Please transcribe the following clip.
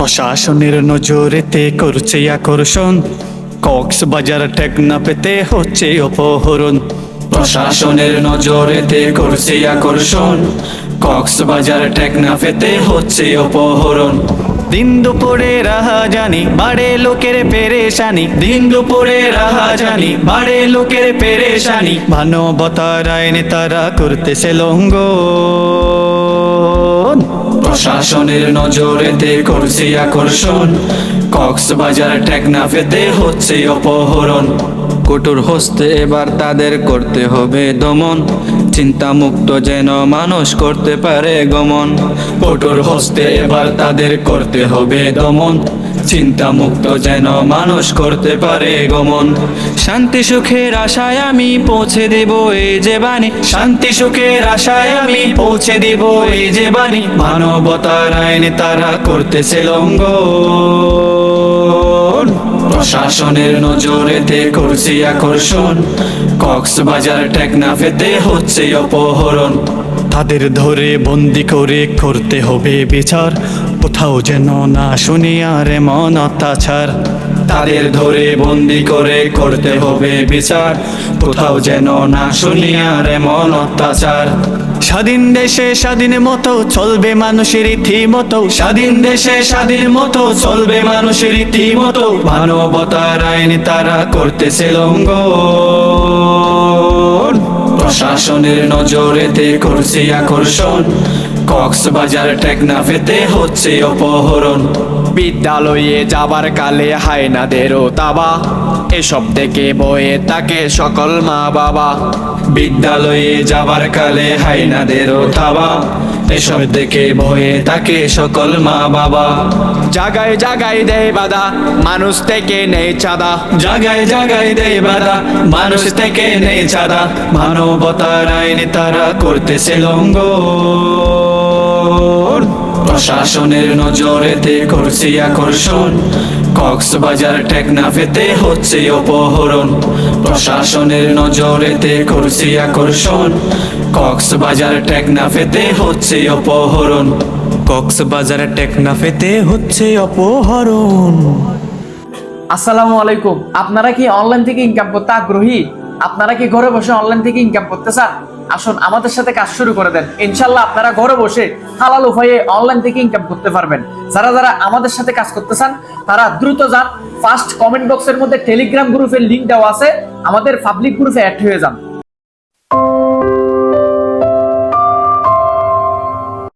প্রশাসনের নজরেতে করছে আকর্ষণ। কক্সবাজার টেকনা পেতে হচ্ছে অপহরণ। প্রশাসনের নজরেতে করছে আকর্ষণ। কক্সবাজার টেকনা পেতে হচ্ছে অপহরণ। দিন দুপুরে রাহা জানি বাড়ে লোকের পেরেশানি। দিন দুপুরে রাহা জানি বাড়ে লোকের পেরেশানি। মানবতার আইনে তারা করতেছে লঙ্ঘন। প্রশাসনের নজরেতে করছে আকর্ষণ। কক্সবাজার টেকনাফেতে হচ্ছে অপহরণ। কঠোর হস্তে এবার তাদের করতে হবে দমন। চিন্তা মুক্ত যেন মানুষ করতে পারে গমন। কঠোর হস্তে এবার তাদের করতে হবে দমন। চিন্তা মুক্ত যেন মানুষ করতে পারে গমন। শান্তি সুখের আশায় আমি পৌঁছে দেব এই যে বাণী। শান্তি সুখের আশায় আমি পৌঁছে দেব এই যে বাণী। মানবতার আইনে তারা করতেছে লঙ্ঘন। প্রশাসনের নজরেতে করছি আকর্ষণ। কক্সবাজার টেকনা পেতে হচ্ছে অপহরণ। তাদের ধরে বন্দি করে করতে হবে বিচার। কোথাও যেন না শুনি আর এমন অত্যাচার। তাদের ধরে বন্দি করে করতে হবে বিচার। কোথাও যেন না শুনি আর এমন অত্যাচার। স্বাধীন দেশে স্বাধীন মতো চলবে মানুষের রীতি মতো স্বাধীন দেশে স্বাধীন মতো চলবে মানুষের রীতি মতো মানবতার আইন তারা করতেছে লঙ্ঘন। প্রশাসনের নজরেতে করছে আকর্ষণ। কক্সবাজার টেকনাফেতে হচ্ছে অপহরণ। বিদ্যালয়ে যাবার কালে হায়নাদেরও তাবা। এসব দেখে বয়ে তাকে সকল মা বাবা। বিদ্যালয়ে যাবার কালে হাইনাদেরও থাবা এসব দেখে বয়ে তাকে সকল মা বাবা। জাগায় জাগায় দেয় বাধা, মানুষ থেকে নেই চাঁদা। জাগায় জাগায় দেয় বাধা, মানুষ থেকে নেই চাঁদা। মানবতার আইনে তারা করতেছে লঙ্ঘন। প্রশাসনের নজরেতে করছে আকর্ষণ। কক্সবাজার টেকনা পেতে হচ্ছে অপহরণ। প্রশাসনের নজরেতে করছে আকর্ষণ। কক্সবাজার টেকনা পেতে হচ্ছে অপহরণ। কক্সবাজার টেকনা পেতে হচ্ছে অপহরণ। আসসালামু আলাইকুম। আপনারা কি অনলাইন থেকে ইনকাম করতে আগ্রহী? আপনারা কি ঘরে বসে অনলাইন থেকে ইনকাম করতে চান? আসুন, আমাদের সাথে কাজ শুরু করে দেন। ইনশাল্লাহ আপনারা ঘরে বসে হালাল উপায়ে অনলাইন থেকে ইনকাম করতে পারবেন। যারা যারা আমাদের সাথে কাজ করতে চান, তারা দ্রুত যান। ফার্স্ট কমেন্ট বক্সের মধ্যে টেলিগ্রাম গ্রুপের লিঙ্ক দেওয়া আছে। আমাদের পাবলিক গ্রুপে অ্যাড হয়ে যান।